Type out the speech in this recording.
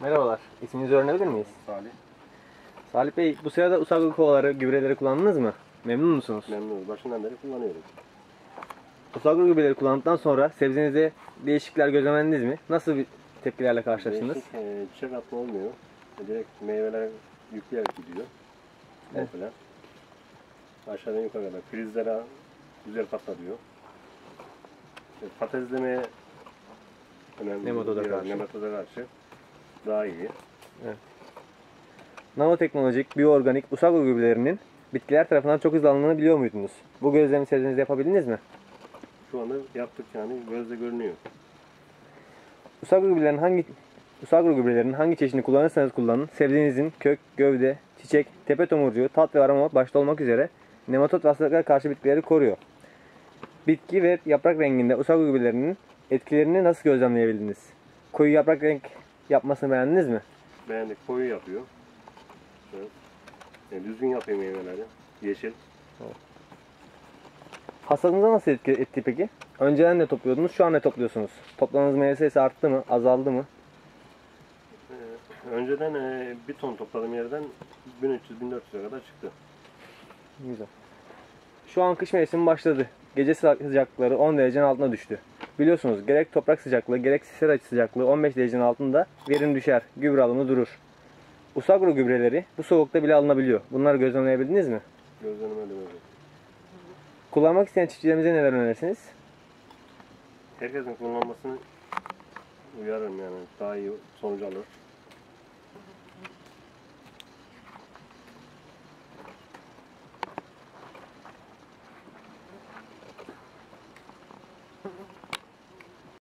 Merhabalar. İsminizi öğrenebilir miyiz? Salih. Salih Bey, bu sırada usagro kovaları, gübreleri kullandınız mı? Memnun musunuz? Memnunuz. Başından beri kullanıyoruz. Usagro gübreleri kullandıktan sonra sebzenizde değişiklikler gözlemlediniz mi? Nasıl bir tepkilerle karşılaştınız? Değişik e, çiçek atma olmuyor. E, direkt meyveler yükleyerek gidiyor. Evet. Mesela. Aşağıdan yukarı kadar. Prizlere güzel patlatıyor. E, patateslemeye önemli. Nematoda karşı. Nematoda karşı. Daha iyi. Nanoteknolojik, biyoorganik usagro gübrelerinin bitkiler tarafından çok hızlı alındığını biliyor muydunuz? Bu gözlemi sebzenizde yapabildiniz mi? Şu anda yaptık yani gözle görünüyor. Usagro gübrelerinin hangi Usagro gübrelerinin hangi çeşidini kullanırsanız kullanın, sebzenizin kök, gövde, çiçek, tepe tomurcuğu, tat ve aroma başta olmak üzere nematot ve hastalıklara karşı bitkileri koruyor. Bitki ve yaprak renginde Usagro gübrelerinin etkilerini nasıl gözlemleyebildiniz? Koyu yaprak renk yapmasını beğendiniz mi? Beğendik. Koyu yapıyor. Evet. E, düzgün yapıyor meyveleri. Yeşil. Hasatınıza nasıl etki etti peki? Önceden ne topluyordunuz, şu an ne topluyorsunuz? Topladığınız meyve sayısı arttı mı, azaldı mı? Ee, önceden e, bir ton topladığım yerden 1300-1400'e kadar çıktı. Güzel. Şu an kış mevsimi başladı. Gece sıcaklıkları 10 derecenin altına düştü. Biliyorsunuz gerek toprak sıcaklığı gerek sera sıcaklığı 15 derecenin altında verim düşer, gübre alımı durur. Usagro gübreleri bu soğukta bile alınabiliyor. Bunları gözlemleyebildiniz mi? Gözlenemedim öyle. Kullanmak isteyen çiftçilerimize neler önerirsiniz? Herkesin kullanmasını uyarırım yani. Daha iyi sonuç alır.